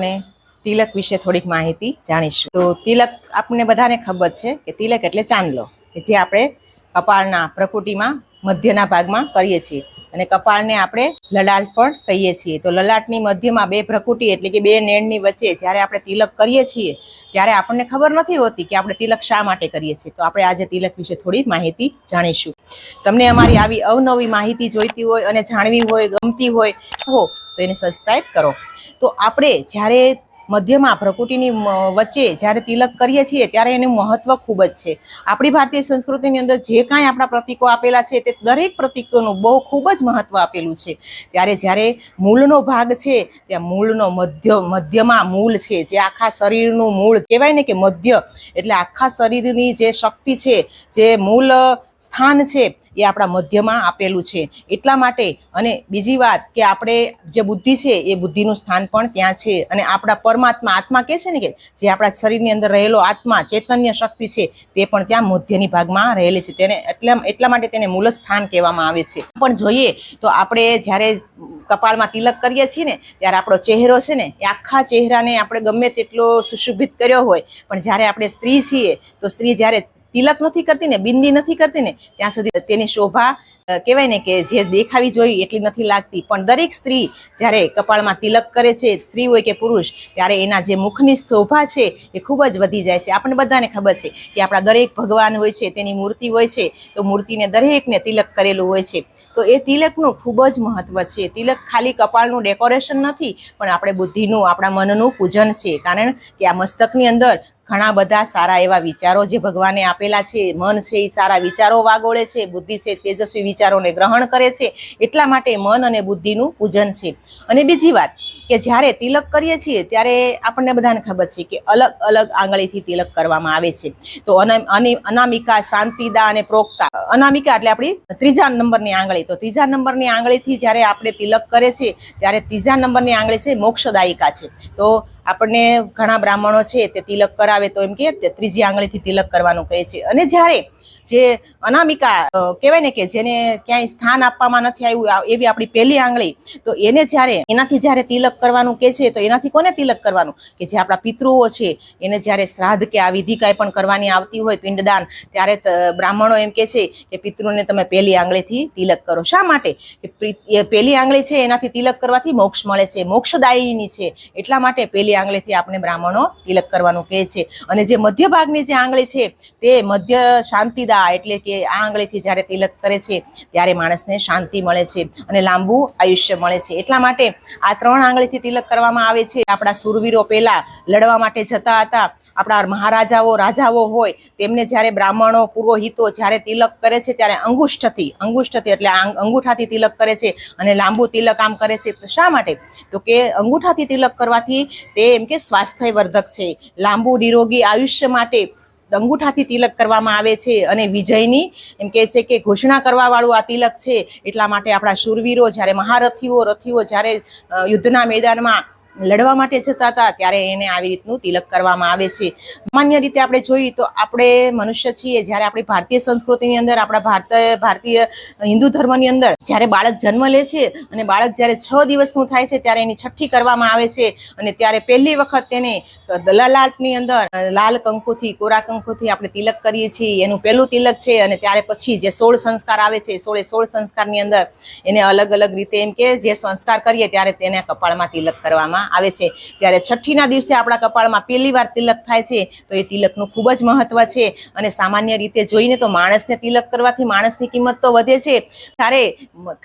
આપણે તિલક વિશે થોડીક માહિતી જાણીશું. તો તિલક આપણને બધાને ખબર છે કે તિલક એટલે ચાંદલો, કે જે આપણે કપાળના પ્રકૃતિમાં મધ્યના ભાગમાં કરીએ છીએ. અને કપાળને આપણે લલાટ પણ કહીએ છીએ. તો લલાટની મધ્યમાં બે પ્રકૃતિ એટલે કે બે નેણની વચ્ચે જ્યારે આપણે તિલક કરીએ છીએ, ત્યારે આપણને ખબર નથી હોતી કે આપણે તિલક શા માટે કરીએ છીએ. તો આપણે આજે તિલક વિશે થોડી માહિતી જાણીશું. તમને અમારી આવી અવનવી માહિતી જોઈતી હોય અને જાણવી હોય, ગમતી હોય હો તો એને સબસ્ક્રાઈબ કરો. તો આપણે જ્યારે મધ્યમાં, પ્રકૃતિની વચ્ચે જ્યારે તિલક કરીએ છીએ ત્યારે એનું મહત્વ ખૂબ જ છે. આપણી ભારતીય સંસ્કૃતિની અંદર જે કાંઈ આપણા પ્રતિકો આપેલા છે તે દરેક પ્રતિકોનું બહુ ખૂબ જ મહત્વ આપેલું છે. ત્યારે જ્યારે મૂળનો ભાગ છે, ત્યાં મૂળનો મધ્ય, મધ્યમાં મૂળ છે, જે આખા શરીરનું મૂળ કહેવાય ને કે મધ્ય, એટલે આખા શરીરની જે શક્તિ છે, જે મૂળ સ્થાન છે એ આપણા મધ્યમાં આપેલું છે. એટલા માટે અને બીજી વાત કે આપણે જે બુદ્ધિ છે એ બુદ્ધિનું સ્થાન પણ ત્યાં છે અને આપણા પરમાત્મા, આત્મા કહે છે ને કે જે આપણા શરીરની અંદર રહેલો આત્મા, ચૈતન્ય શક્તિ છે તે પણ ત્યાં મધ્યની ભાગમાં રહેલી છે. તેને એટલા એટલા માટે તેને મૂળ સ્થાન કહેવામાં આવે છે. પણ જોઈએ તો આપણે જ્યારે કપાળમાં તિલક કરીએ છીએ ને, ત્યારે આપણો ચહેરો છે ને, એ આખા ચહેરાને આપણે ગમે તેટલો સુશોભિત કર્યો હોય, પણ જ્યારે આપણે સ્ત્રી છીએ, તો સ્ત્રી જ્યારે તિલક નથી કરતી ને બિંદી નથી કરતી ને, ત્યાં સુધી તેની શોભા કહેવાય ને કે જે દેખાવી જોઈએ એટલી નથી લાગતી. પણ દરેક સ્ત્રી જ્યારે કપાળમાં તિલક કરે છે, સ્ત્રી હોય કે પુરુષ, ત્યારે એના જે મુખની શોભા છે એ ખૂબ જ વધી જાય છે. આપણને બધાને ખબર છે કે આપણા દરેક ભગવાન હોય છે, તેની મૂર્તિ હોય છે, તો મૂર્તિને દરેકને તિલક કરેલું હોય છે. તો એ તિલકનું ખૂબ જ મહત્વ છે. તિલક ખાલી કપાળનું ડેકોરેશન નથી, પણ આપણે બુદ્ધિનું, આપણા મનનું પૂજન છે. કારણ કે આ મસ્તકની અંદર ઘણા બધા સારા એવા વિચારો જે ભગવાને આપેલા છે. મન છે એ સારા વિચારો વાગોળે છે. બુદ્ધિ છે તેજસ્વી વિચારોને ગ્રહણ કરે છે. એટલા માટે મન અને બુદ્ધિનું પૂજન છે. અને બીજી વાત કે જ્યારે તિલક કરીએ છીએ ત્યારે આપણને બધાને ખબર છે કે અલગ અલગ આંગળીથી તિલક કરવામાં આવે છે. તો અના- અની- અનામિકા, શાંતિદા અને પ્રોક્તા. અનામિકા એટલે આપણી ત્રીજા નંબરની આંગળી. તો ત્રીજા નંબરની આંગળીથી જ્યારે આપણે તિલક કરે છે, ત્યારે ત્રીજા નંબરની આંગળી છે મોક્ષદાયિકા છે. તો આપણને ઘણા બ્રાહ્મણો છે તે તિલક કરાવે તો એમ કે ત્રીજી આંગળીથી તિલક કરવાનું કહે છે. અને જ્યારે જે અનામિકા કહેવાય ને કે જેને ક્યાંય સ્થાન આપવામાં નથી આવ્યું એવી આપણી પહેલી આંગળી, તો એને જ્યારે, એનાથી જ્યારે તિલક કરવાનું કે છે, તો એનાથી કોને તિલક કરવાનું? કે જે આપણા પિતૃઓ છે, એને જ્યારે શ્રાદ્ધ કે આ વિધિ કાંઈ પણ કરવાની આવતી હોય, પિંડદાન, ત્યારે બ્રાહ્મણો એમ કે છે કે, પિતૃને તમે પહેલી આંગળીથી તિલક કરો. શા માટે? કે પહેલી આંગળી છે, એનાથી તિલક કરવાથી મોક્ષ મળે છે, મોક્ષદાયીની છે, એટલા માટે પહેલી આંગળીથી આપણે બ્રાહ્મણો તિલક કરવાનું કહે છે. અને જે મધ્ય ભાગની જે આંગળી છે, તે મધ્ય શાંતિદા એટલે કે આ આંગળીથી જ્યારે તિલક કરે છે, ત્યારે માણસને શાંતિ મળે છે અને લાંબુ આયુષ્ય મળે છે. એટલા માટે આ ત્રણ આંગળીથી તિલક કરવામાં આવે છે. આપણા સુરવીરો પહેલાં લડવા માટે જતા હતા. આપણા મહારાજાઓ, રાજાઓ હોય, તેમને જ્યારે બ્રાહ્મણો પુરોહિતો જ્યારે તિલક કરે છે, ત્યારે અંગુષ્ઠથી અંગુષ્ઠથી એટલે અંગૂઠાથી તિલક કરે છે અને લાંબુ તિલક આમ કરે છે. તો શા માટે? તો કે અંગૂઠાથી તિલક કરવાથી તે એમ કે સ્વાસ્થ્યવર્ધક છે. લાંબુ નિરોગી આયુષ્ય માટે અંગૂઠાથી તિલક કરવામાં આવે છે અને વિજયની એમ કહે છે કે ઘોષણા કરવાવાળું આ તિલક છે. એટલા માટે આપણા શૂરવીરો જ્યારે મહારથીઓ, રથીઓ જ્યારે યુદ્ધના મેદાનમાં લડવા માટે જતા હતા, ત્યારે એને આવી રીતનું તિલક કરવામાં આવે છે. સામાન્ય રીતે આપણે જોઈએ તો આપણે મનુષ્ય છીએ, જ્યારે આપણી ભારતીય સંસ્કૃતિની અંદર, આપણા ભારત, ભારતીય હિન્દુ ધર્મની અંદર, જ્યારે બાળક જન્મ લે છે અને બાળક જ્યારે છ દિવસનું થાય છે, ત્યારે એની છઠ્ઠી કરવામાં આવે છે. અને ત્યારે પહેલી વખત તેને દલાલાટની અંદર, લાલ કંકુથી, કોરા કંકુથી આપણે તિલક કરીએ છીએ. એનું પહેલું તિલક છે અને ત્યારે પછી જે સોળ સંસ્કાર આવે છે, સોળે સોળ સંસ્કારની અંદર એને અલગ અલગ રીતે એમ કે જે સંસ્કાર કરીએ, ત્યારે તેને કપાળમાં તિલક કરવામાં આવે છે. ત્યારે છઠ્ઠીના દિવસે આપણા કપાળમાં પહેલી વાર તિલક થાય છે, તો એ તિલકનું ખૂબ જ મહત્વ છે. અને સામાન્ય રીતે જોઈને તો માણસને તિલક કરવાથી માણસની કિંમત તો વધે છે. ત્યારે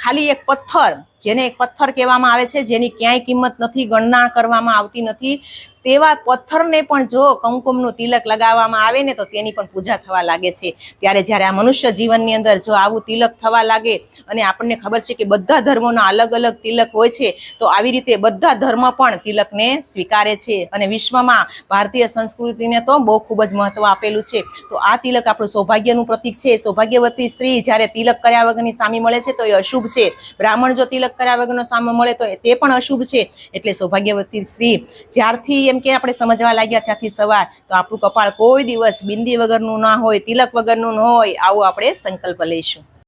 ખાલી એક પથ્થર જેને એક પથ્થર કહેવામાં આવે છે, જેની ક્યાંય કિંમત નથી, ગણના કરવામાં આવતી નથી, તેવા પથ્થરને પણ જો કંકુમનું તિલક લગાવવામાં આવે ને તો તેની પણ પૂજા થવા લાગે છે. ત્યારે જ્યારે આ મનુષ્ય જીવનની અંદર જો આવું તિલક થવા લાગે અને આપણને ખબર છે કે બધા ધર્મોના અલગ અલગ તિલક હોય છે, તો આવી રીતે બધા ધર્મ પણ તિલકને સ્વીકારે છે. અને વિશ્વમાં ભારતીય સંસ્કૃતિને તો બહુ ખૂબ જ મહત્વ આપેલું છે. તો આ તિલક આપણું સૌભાગ્યનું પ્રતીક છે. સૌભાગ્યવતી સ્ત્રી જ્યારે તિલક કર્યા વગરની સામી મળે છે, તો એ અશુભ છે. બ્રાહ્મણ જો તિલક કર્યા વગરનો સામો મળે તો તે પણ અશુભ છે. એટલે સૌભાગ્યવતી સ્ત્રી, જ્યારથી એમ કે આપણે સમજવા લાગ્યા ત્યાંથી સવાર, તો આપણું કપાળ કોઈ દિવસ બિંદી વગરનું ના હોય, તિલક વગરનું ન હોય, આવું આપણે સંકલ્પ લઈશું.